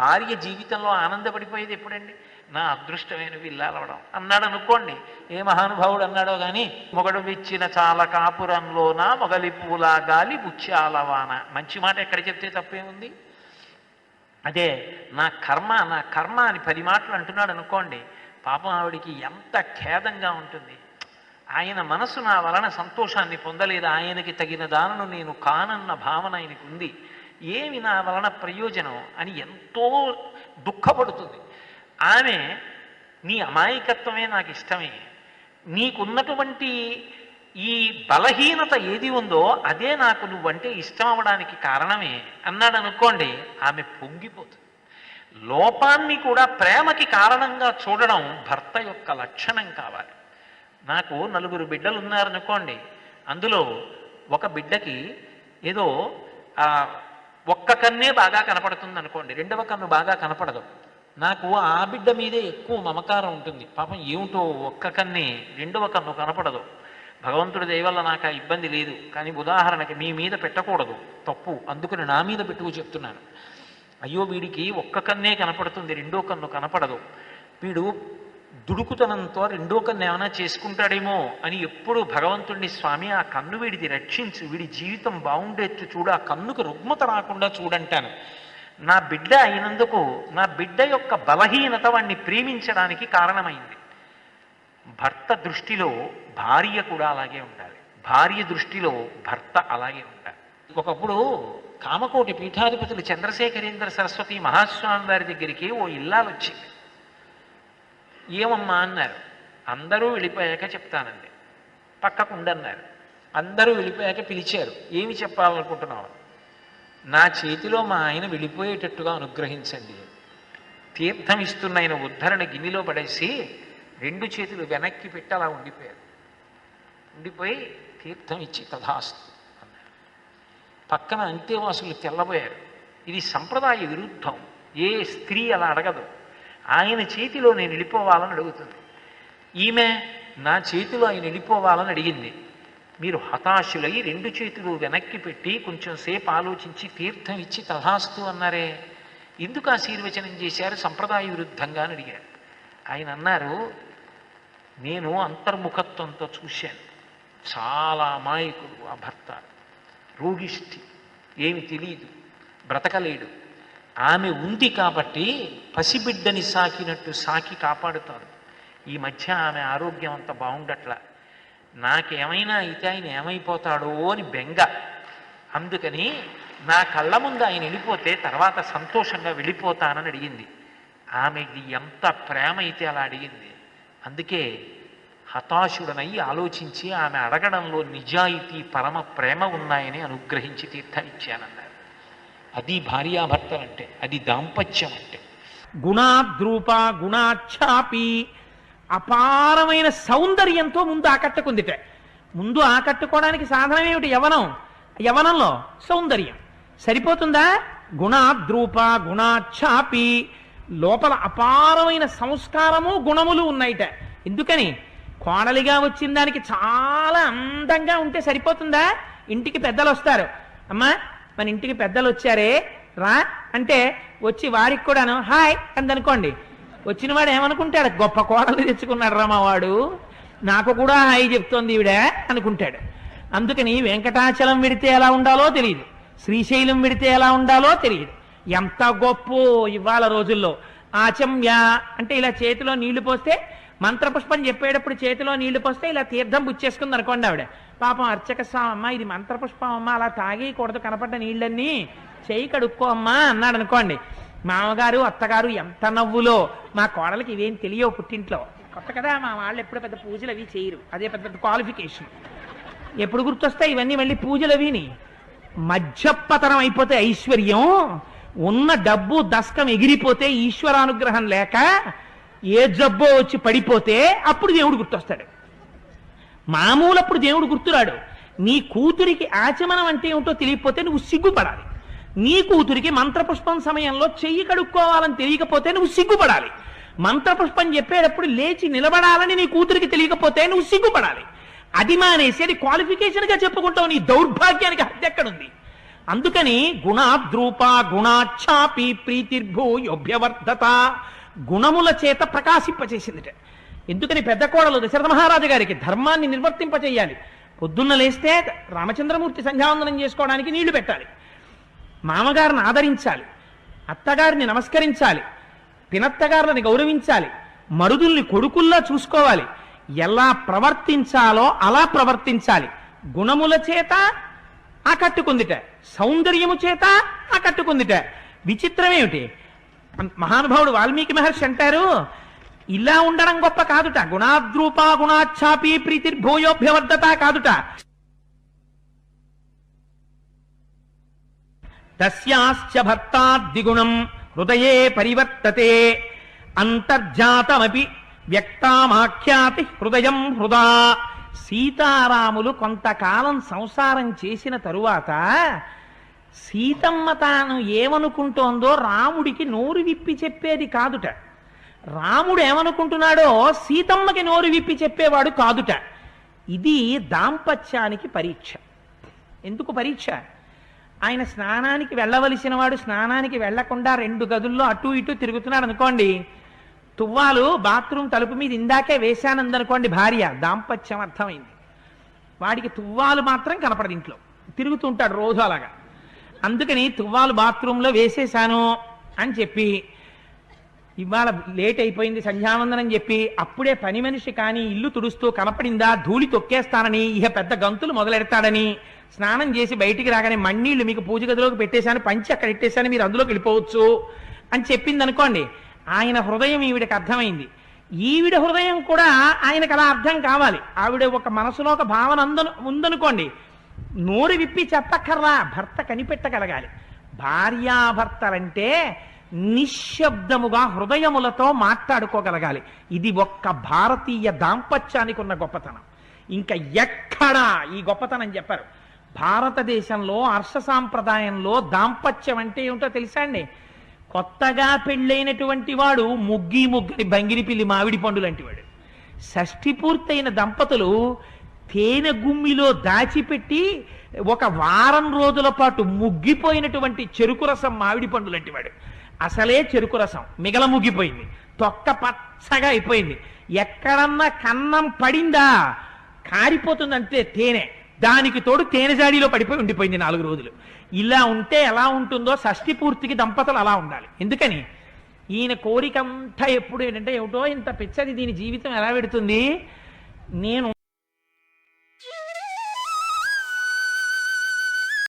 భార్య జీవితంలో ఆనందపడిపోయేది ఎప్పుడండి? నా అదృష్టమైన విల్లాలవడం అన్నాడు అనుకోండి ఏ మహానుభావుడు అన్నాడో గాని మొగడు విచ్చిన చాలా కాపురంలోన మొగలి పూలా గాలి బుచ్చాలవాన మంచి మాట ఎక్కడ చెప్తే తప్పేముంది? అదే నా కర్మ నా కర్మ అని పది మాటలు అంటున్నాడు అనుకోండి పాపం ఆవిడికి ఎంత ఖేదంగా ఉంటుంది. ఆయన మనసు నా వలన సంతోషాన్ని పొందలేదు. ఆయనకి తగిన దానను నేను కానన్న భావన ఆయనకు ఉంది ఏమి నా వలన ప్రయోజనం అని ఎంతో దుఃఖపడుతుంది. ఆమె నీ అమాయకత్వమే నాకు ఇష్టమే నీకున్నటువంటి ఈ బలహీనత ఏది ఉందో అదే నాకు నువ్వంటే ఇష్టం అవడానికి కారణమే అన్నాడు అనుకోండి ఆమె పొంగిపోతుంది. లోపాన్ని కూడా ప్రేమకి కారణంగా చూడడం భర్త యొక్క లక్షణం కావాలి. నాకు నలుగురు బిడ్డలు ఉన్నారనుకోండి అందులో ఒక బిడ్డకి ఏదో ఒక్క కన్నే బాగా కనపడుతుంది అనుకోండి రెండవ కన్ను బాగా కనపడదు. నాకు ఆ బిడ్డ మీదే ఎక్కువ మమకారం ఉంటుంది. పాపం ఏమిటో ఒక్క కన్నే రెండవ కన్ను కనపడదు. భగవంతుడి దయవల్ల నాకు ఆ ఇబ్బంది లేదు. కానీ ఉదాహరణకి మీ మీద పెట్టకూడదు. తప్పు. అందుకని నా మీద పెట్టుకు చెప్తున్నాను. అయ్యో వీడికి ఒక్క కన్నే కనపడుతుంది రెండో కన్ను కనపడదు. వీడు దుడుకుతనంతో రెండో కన్ను ఏమైనా చేసుకుంటాడేమో అని ఎప్పుడు భగవంతుడిని స్వామి ఆ కన్ను వీడిది రక్షించు వీడి జీవితం బాగుండేట్టు చూడు ఆ కన్నుకు రుగ్మత రాకుండా చూడంటాను. నా బిడ్డ అయినందుకు నా బిడ్డ యొక్క బలహీనత వాణ్ణి ప్రేమించడానికి కారణమైంది. భర్త దృష్టిలో భార్య కూడా అలాగే ఉండాలి. భార్య దృష్టిలో భర్త అలాగే ఉండాలి. ఒకప్పుడు కామకోటి పీఠాధిపతులు చంద్రశేఖరేంద్ర సరస్వతి మహాస్వామి వారి దగ్గరికి ఓ ఇల్లాలు వచ్చింది ఏమమ్మా అన్నారు. అందరూ వెళ్ళిపోయాక చెప్తానండి. పక్కకుండన్నారు అందరూ వెళ్ళిపోయాక పిలిచారు. ఏమి చెప్పాలనుకుంటున్నావు? నా చేతిలో మా ఆయన వెళ్ళిపోయేటట్టుగా అనుగ్రహించండి. తీర్థం ఇస్తున్న ఆయన ఉద్ధరణ గిన్నెలో పడేసి రెండు చేతులు వెనక్కి పెట్టి అలా ఉండిపోయారు. ఉండిపోయి తీర్థం ఇచ్చి తథాస్తు అన్నారు. పక్కన అంతేవాసులు తెల్లబోయారు. ఇది సంప్రదాయ విరుద్ధం. ఏ స్త్రీ అలా అడగదు. ఆయన చేతిలో నేను వెళ్ళిపోవాలని అడుగుతుంది. ఈమె నా చేతిలో ఆయన వెళ్ళిపోవాలని అడిగింది. మీరు హతాశులై రెండు చేతులు వెనక్కి పెట్టి కొంచెం సేపు ఆలోచించి తీర్థం ఇచ్చి తథాస్తు అన్నారే. ఎందుకు ఆశీర్వచనం చేశారు? సంప్రదాయ విరుద్ధంగా అని అడిగారు ఆయన అన్నారు నేను అంతర్ముఖత్వంతో చూశాను. చాలా అమాయకుడు ఆ భర్త రోగిష్టి ఏమి తెలియదు బ్రతకలేడు. ఆమె ఉంది కాబట్టి పసిబిడ్డని సాకినట్టు సాకి కాపాడుతారు ఈ మధ్య ఆమె ఆరోగ్యం అంత బాగుండట్ల. నాకేమైనా అయితే ఆయన ఏమైపోతాడో అని బెంగ. అందుకని నా కళ్ళ ముందు ఆయన వెళ్ళిపోతే తర్వాత సంతోషంగా వెళ్ళిపోతానని అడిగింది. ఆమెది ఎంత ప్రేమ అయితే అలా అడిగింది. అందుకే హతాశుడనై ఆలోచించి ఆమె అడగడంలో నిజాయితీ పరమ ప్రేమ ఉన్నాయని అనుగ్రహించి తీర్థమిచ్చానన్నారు అది భార్యాభర్తలంటే అది దాంపత్యం అంటే గుణాద్రూప గుణాఛాపి అపారమైన సౌందర్యంతో ముందు ఆకట్టుకుందిట. ముందు ఆకట్టుకోవడానికి సాధనం ఏమిటి యవనం? యవనంలో సౌందర్యం. సరిపోతుందా? గుణాద్రూప గుణాఛాపి లోపల అపారమైన సంస్కారము గుణములు ఉన్నాయిట. ఎందుకని? కోడలిగా వచ్చిన దానికి చాలా అందంగా ఉంటే సరిపోతుందా? ఇంటికి పెద్దలు వస్తారు అమ్మా మన ఇంటికి పెద్దలు వచ్చారే రా. అంటే వచ్చి వారికి కూడాను హాయ్ అందనుకోండి. వచ్చిన వాడు ఏమనుకుంటాడు? గొప్ప కోడలు తెచ్చుకున్నాడు రా వాడు. నాకు కూడా హాయ్ చెప్తోంది ఈవిడ అనుకుంటాడు. అందుకని వెంకటాచలం విడితే ఎలా ఉండాలో తెలియదు. శ్రీశైలం విడితే ఎలా ఉండాలో తెలియదు. ఎంత గొప్ప ఇవాళ రోజుల్లో. ఆచమ్య అంటే ఇలా చేతిలో నీళ్ళు పోస్తే మంత్రపుష్పం చెప్పేటప్పుడు చేతిలో నీళ్ళు పోస్తే ఇలా తీర్థం బుచ్చేసుకుంది అనుకోండి ఆవిడ. పాపం అర్చక స్వామి అమ్మ ఇది మంత్రపుష్పం అమ్మ అలా తాగేయకూడదు కనపడ్డ నీళ్ళన్నీ. చేయి కడుక్కో అమ్మా అన్నాడు అనుకోండి. మామగారు అత్తగారు ఎంత నవ్వులో. మా కోడలకి ఇవేం తెలియవు పుట్టింట్లో. కొత్త కదా మా వాళ్ళు ఎప్పుడు పెద్ద పూజలు అవి చేయరు. అదే పెద్ద పెద్ద క్వాలిఫికేషన్ ఎప్పుడు గుర్తొస్తాయి ఇవన్నీ మళ్ళీ పూజలు అవిని? మధ్యపతనం అయిపోతే ఐశ్వర్యం ఉన్న డబ్బు దస్కం ఎగిరిపోతే ఈశ్వరానుగ్రహం లేక ఏ జబ్బో వచ్చి పడిపోతే అప్పుడు దేవుడు గుర్తొస్తాడు. మామూలప్పుడు దేవుడు గుర్తురాడు. నీ కూతురికి ఆచమనం అంటే ఏమిటో తెలియకపోతే నువ్వు సిగ్గుపడాలి. నీ కూతురికి మంత్రపుష్పం సమయంలో చెయ్యి కడుక్కోవాలని తెలియకపోతే నువ్వు సిగ్గుపడాలి. మంత్రపుష్పం చెప్పేటప్పుడు లేచి నిలబడాలని నీ కూతురికి తెలియకపోతే నువ్వు సిగ్గుపడాలి. అది మానేసి అది క్వాలిఫికేషన్గా చెప్పుకుంటావు నీ దౌర్భాగ్యానికి హద్దు ఎక్కడుంది? అందుకని గుణాద్రూప గుణాఛాపి ప్రీతిర్భూయోభ్యవర్ధత గుణముల చేత ప్రకాశింపచేసిందిట. ఎందుకని పెద్ద కోడలు దశరథ మహారాజు గారికి ధర్మాన్ని నిర్వర్తింపచేయాలి? పొద్దున్న లేస్తే రామచంద్రమూర్తి సంధ్యావందనం చేసుకోవడానికి నీళ్ళు పెట్టాలి. మామగారిని ఆదరించాలి. అత్తగారిని నమస్కరించాలి. పినత్తగారులని గౌరవించాలి. మరుదుల్ని కొడుకుల్లా చూసుకోవాలి. ఎలా ప్రవర్తించాలో అలా ప్రవర్తించాలి. గుణముల చేత ఆకట్టుకుందిట. సౌందర్యము చేత ఆకట్టుకుందిట. విచిత్రమేమిటి? మహానుభావుడు వాల్మీకి మహర్షి అంటారు ఇలా ఉండడం గొప్ప కాదుట. గుణాద్రూప గుణాఛాపి ప్రీతిర్భూయోభ్యవర్ధత కాదుట. తస్యాశ్చ భర్తాద్విగుణం హృదయే పరివర్తతే. అంతర్జాతమపి వ్యక్తామాఖ్యాతి హృదయం హృదా. సీతారాములు కొంతకాలం సంసారం చేసిన తరువాత సీతమ్మ తాను ఏమనుకుంటోందో రాముడికి నోరు విప్పి చెప్పేది కాదుట. రాముడు ఏమనుకుంటున్నాడో సీతమ్మకి నోరు విప్పి చెప్పేవాడు కాదుట. ఇది దాంపత్యానికి పరీక్ష. ఎందుకు పరీక్ష? ఆయన స్నానానికి వెళ్ళవలసిన వాడు స్నానానికి వెళ్ళకుండా రెండు గదుల్లో అటు ఇటు తిరుగుతున్నాడు అనుకోండి. తువ్వాలు బాత్రూమ్ తలుపు మీద ఇందాకే వేశానందనుకోండి భార్య. దాంపత్యం అర్థమైంది. వాడికి తువ్వాలు మాత్రం కనపడదు ఇంట్లో. తిరుగుతుంటాడు రోజు అలాగా. అందుకని తువ్వాలు బాత్రూంలో వేసేశాను అని చెప్పి ఇవాళ లేట్ అయిపోయింది సంధ్యావందనం చెప్పి అప్పుడే పని మనిషి కానీ ఇల్లు తుడుస్తూ కనపడిందా ధూళి తొక్కేస్తానని ఇహ పెద్ద గంతులు మొదలెడతాడని. స్నానం చేసి బయటికి రాగానే మన్నీళ్ళు మీకు పూజ గదిలోకి పెట్టేశాను పంచి అక్కడ పెట్టేశాను మీరు అందులోకి వెళ్ళిపోవచ్చు అని చెప్పింది అనుకోండి ఆయన హృదయం ఈవిడకి అర్థమైంది. ఈవిడ హృదయం కూడా ఆయనకు అలా అర్థం కావాలి. ఆవిడ ఒక మనసులో ఒక భావన అందను ఉందనుకోండి నోరు విప్పి చెప్పక్కర్లా భర్త కనిపెట్టగలగాలి. భార్యాభర్తలంటే నిశ్శబ్దముగా హృదయములతో మాట్లాడుకోగలగాలి. ఇది ఒక్క భారతీయ దాంపత్యానికి ఉన్న గొప్పతనం. ఇంకా ఎక్కడా ఈ గొప్పతనం చెప్పారు. భారతదేశంలో హర్ష సాంప్రదాయంలో దాంపత్యం అంటే ఏమిటో తెలుసా అండి? కొత్తగా పెళ్ళైనటువంటి వాడు ముగ్గి ముగ్గని బంగిరిపిల్లి మామిడి పండు లాంటి వాడు. షష్ఠి పూర్తయిన దంపతులు తేనె గుమ్మిలో దాచిపెట్టి ఒక వారం రోజుల పాటు ముగ్గిపోయినటువంటి చెరుకు రసం మామిడి పండు లాంటి వాడు. అసలే చెరుకు రసం. మిగల ముగ్గిపోయింది తొక్క పచ్చగా అయిపోయింది. ఎక్కడన్నా కన్నం పడిందా? కారిపోతుంది అంతే తేనె. దానికి తోడు తేనె జాడీలో పడిపోయి ఉండిపోయింది నాలుగు రోజులు. ఇలా ఉంటే ఎలా ఉంటుందో షష్టి పూర్తికి దంపతులు అలా ఉండాలి. ఎందుకని? ఈయన కోరికంతా ఎప్పుడు ఏంటంటే ఏమిటో ఇంత పిచ్చది దీని జీవితం ఎలా పెడుతుంది? నేను